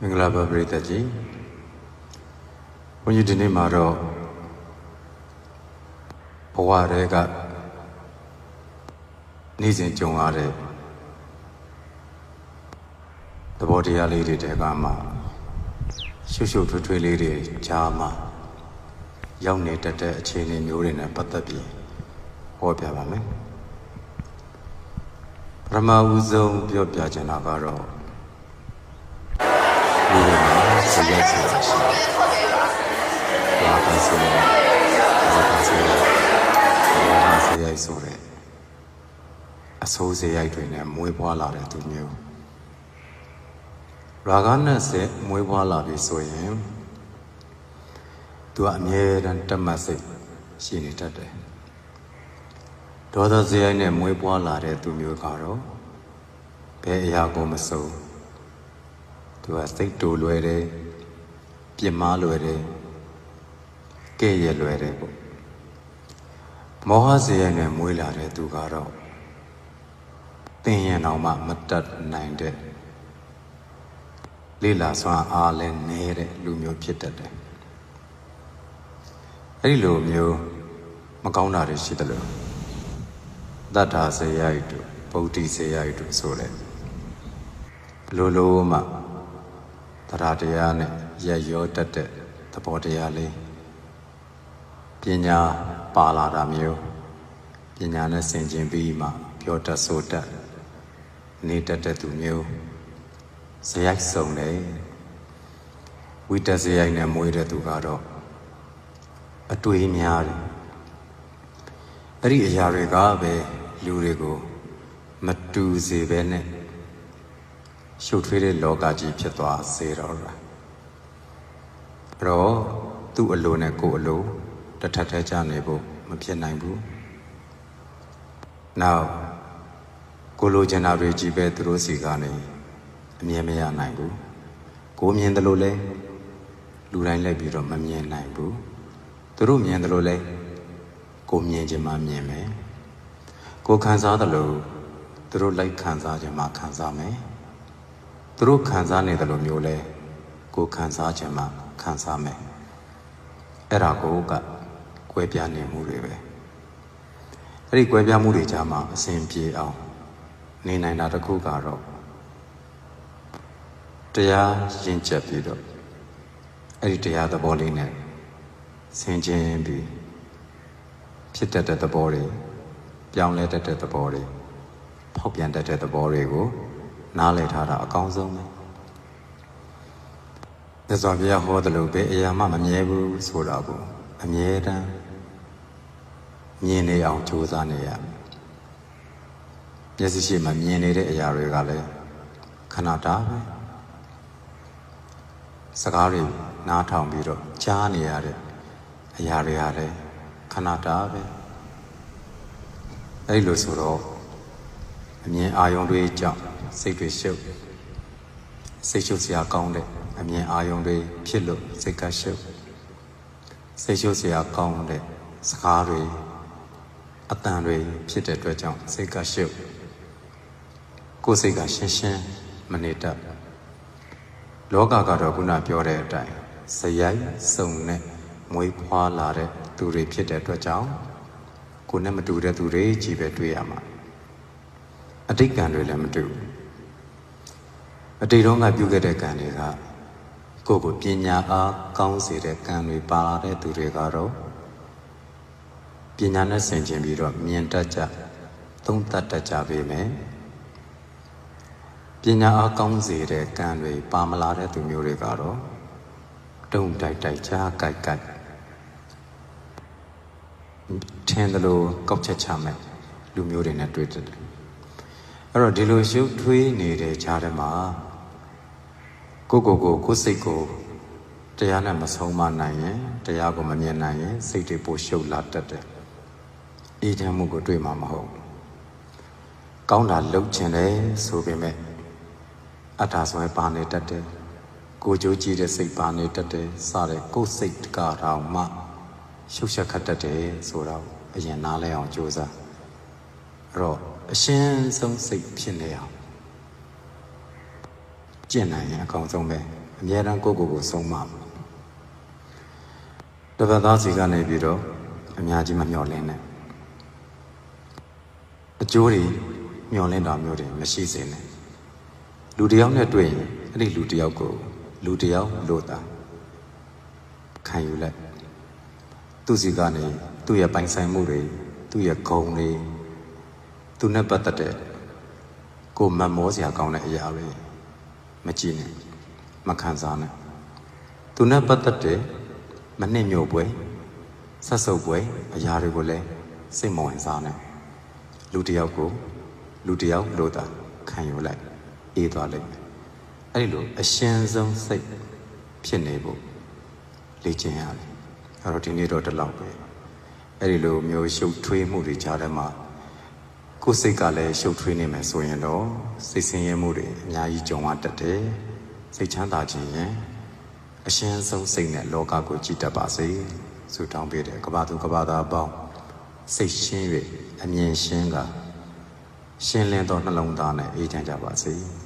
မင်္ဂလာပါပရိသတ်ကြီးဘုန်းကြီးဒီနေ့မှာတော့ဘဝတွေကနေ့စဉ်ကြုံရတဲ့သဘောတရားလေးတွေတဲကမှရှုပ်ရှုပ်ထွေးထွေးလေးတွေကြားမှာရောက်နေတတ်တဲ့အခြေအနေမျိုးတွေနဲ့ပတ်သက်ပြီးဟောပြပါမယ်ပထမဦးဆုံးပြောပြချင်တာကတော့ ရာဆရာရှိတယ်။ဘာသာဆရာဘာသာဆရာဘာသာဆရာဆိုတဲ့အဆိုးစရိုက်တွေနဲ့မွေးဖွားလာတဲ့သူမျိုးရာဂနဲ့စေမွေးဖွားလာပြီဆိုရင်သူကအမြဲတမ်းတတ်မှတ်စိတ်ရှိနေတတ်တယ်။ဒေါသစရိုက်နဲ့မွေးဖွားလာတဲ့သူမျိုးကတော့ဘယ်အရာကိုမစိုးသူကစိတ်တူလွယ်တယ် ပြင်းမာလွယ်တယ်ကဲ့ရဲ့လွယ်တယ်ပေါ့မောဟဇေယျနဲ့မွေးလာတဲ့သူကတော့သင်ရင်အောင်မှမတတ်နိုင်တဲ့လေးလာစွမ်းအားလည်းနေတဲ့လူမျိုးဖြစ်တတ်တယ်အဲ့ဒီလိုမျိုးမကောင်းတာတွေရှိတယ်လို့တတ္ထာဇေယျတို့ဗုဒ္ဓဇေယျတို့ဆိုတဲ့လိုလိုမှတရားတရားနဲ့ ရက်ရောတတ်တဲ့သဘောတရားလေးပညာပါလာတာမျိုးပညာနဲ့ဆင်ခြင်ပြီးမှပြောတတ်ဆိုတတ်နေတတ်တဲ့သူမျိုးဇယိုက်စုံတယ်ဝိတ္တဇယိုက်နဲ့မွေးတဲ့သူကတော့အတွေးများတယ်အဲ့ဒီအရာတွေကပဲလူတွေကိုမတူစေပဲနဲ့ရှုပ်ထွေးတဲ့လောကကြီးဖြစ်သွားစေတော့တာ အဲ့တော့သူ့အလိုနဲ့ကိုယ်အလိုတစ်ထပ်ထဲကြနေဖို့မဖြစ်နိုင်ဘူးနောက်ကိုလိုချင်တာတွေကြီးပဲသူတို့စီကနေအမြင်မရနိုင်ဘူးကိုမြင်တယ်လို့လဲလူတိုင်းလိုက်ပြီးတော့မမြင်နိုင်ဘူးသူတို့မြင်တယ်လို့လဲကိုမြင်ချင်မှမြင်မယ်ကိုခံစားတယ်လို့သူတို့လိုက်ခံစားချင်မှခံစားမယ်သူတို့ခံစားနေတယ်လို့မျိုးလဲ ကိုခံစားခြင်းမှခံစားမယ်အဲ့ဒါကိုကကွဲပြားနေမှုတွေပဲအဲ့ဒီကွဲပြားမှုတွေကြားမှာအစဉ်ပြေအောင်နေနိုင်တာတစ်ခုကတော့တရားရင်ကျက်ပြီးတော့အဲ့ဒီတရားသဘောလေးနဲ့ဆင်ခြင်ပြီးဖြစ်တတ်တဲ့သဘောတွေပြောင်းလဲတတ်တဲ့သဘောတွေဖောက်ပြန်တတ်တဲ့သဘောတွေကိုနားလည်ထားတာအကောင်းဆုံးပဲ သစ္စာပြဟောတယ်လို့ပဲအရာမှမမြဲဘူးဆိုတာကိုအမြဲတမ်းမြင်နေအောင်ကြိုးစားနေရမယ်မျက်စိရှိမှမြင်နေတဲ့အရာတွေကလည်းခဏတာပဲစကားတွေနားထောင်ပြီးတော့ကြားနေရတဲ့အရာတွေကလည်းခဏတာပဲအဲ့လိုဆိုတော့အမြင်အာယုံတွေကြောင့်စိတ်တွေရှုပ်စိတ်ရှုပ်စရာကောင်းတဲ့ အမြင်အာယုံတွေဖြစ်လို့စိတ်ကရှုပ်စိတ်ရှုပ်စရာကောင်းတဲ့စကားတွေအတန်တွေဖြစ်တဲ့အတွက်ကြောင့်စိတ်ကရှုပ်ကိုယ်စိတ်ကရှင်းရှင်းမနေတတ်လောကကတော့ခုနပြောတဲ့အတိုင်းဇယိုက်စုံနဲ့မွေးဖွားလာတဲ့သူတွေဖြစ်တဲ့အတွက်ကြောင့်ကိုယ်နဲ့မတူတဲ့သူတွေကြီးပဲတွေ့ရမှာအတိတ်ကံတွေလည်းမတူဘူးအတိတ်တော့ကပြုခဲ့တဲ့ကံတွေက ကိုယ့်ကိုပညာအားကောင်းစေတဲ့ကံတွေပါလာတဲ့သူတွေကတော့ပညာနဲ့ဆင်ခြင်ပြီးတော့မြင်တတ်ကြသုံးသပ်တတ်ကြပေမယ်ပညာအားကောင်းစေတဲ့ကံတွေပါမလာတဲ့သူမျိုးတွေကတော့တုံတိုက်တိုက်ချားကြိုက်ကြိုက်ထင်းတယ်လို့ကောက်ချက်ချမယ်လူမျိုးတွေနဲ့တွေ့တတ်တယ်အဲ့တော့ဒီလိုရှုပ်ထွေးနေတဲ့ကြားထဲမှာ ကိုကိုကိုကိုစိတ်ကိုတရားနဲ့မဆုံးမနိုင်ရင်တရားကိုမမြင်နိုင်ရင်စိတ်တွေပိုရှုပ်လာတတ်တယ်။အေးချမ်းမှုကိုတွေ့မှာမဟုတ်ဘူး။ကောင်းတာလုပ်ချင်တယ်ဆိုပေမဲ့အတ္တဆွဲပါနေတတ်တယ်။ကိုကြိုးကြည့်တဲ့စိတ်ပါနေတတ်တယ်စတဲ့ကိုယ်စိတ်ကတောင်မှရှုပ်ရှက်ခတ်တတ်တယ်ဆိုတော့အရင်နားလဲအောင်ကြိုးစား။အဲ့တော့အရှင်းဆုံးစိတ်ဖြစ်နေအောင် ကျင့်နိုင်ရင်အကောင်းဆုံးပဲအမြဲတမ်းကိုယ့်ကိုယ်ကိုဆုံးမတစ်ပတ်သားစီကနေပြီးတော့အများကြီးမမျှော်လင့်နဲ့အကျိုးတွေမျှော်လင့်တာမျိုးတွေမရှိစေနဲ့လူတစ်ယောက်နဲ့တွေ့ရင်အဲ့ဒီလူတစ်ယောက်ကိုလူတစ်ယောက်လို့တာခံယူလိုက်သူစီကနေသူ့ရဲ့ပိုင်ဆိုင်မှုတွေသူ့ရဲ့ဂုဏ်တွေသူနဲ့ပတ်သက်တဲ့ကိုယ်မတ်မောစရာကောင်းတဲ့အရာတွေ မကြည့်နဲ့မခံစားနဲ့သူနဲ့ပတ်သက်တဲ့မနှိမ့်ညို့ပွဲဆက်ဆုပ်ပွဲအရာတွေကိုလည်းစိတ်မဝင်စားနဲ့လူတစ်ယောက်ကိုလူတစ်ယောက်လို့တာခံယူလိုက်အေးသွားလိမ့်မယ်အဲ့ဒီလိုအရှင်ဆုံးစိတ်ဖြစ်နေဖို့လေ့ကျင့်ရတယ်အဲ့တော့ဒီနေ့တော့ဒီလောက်ပဲအဲ့ဒီလိုမျိုးရှုပ်ထွေးမှုတွေကြားထဲမှာ ကိုယ်စိတ်ကလည်းရှုပ်ထွေးနေမယ်ဆိုရင်တော့စိတ်ဆင်းရဲမှုတွေအများကြီးကြုံရတတ်တယ်စိတ်ချမ်းသာခြင်းရင်အရှင်ဆုံးစိတ်နဲ့လောကကိုကြည်တတ်ပါစေဆုတောင်းပေးတယ်ကဘာသူကဘာသားအပေါင်းစိတ်ရှင်း၍အမြင်ရှင်းကရှင်းလင်းသောနှလုံးသားနဲ့အေးချမ်းကြပါစေ။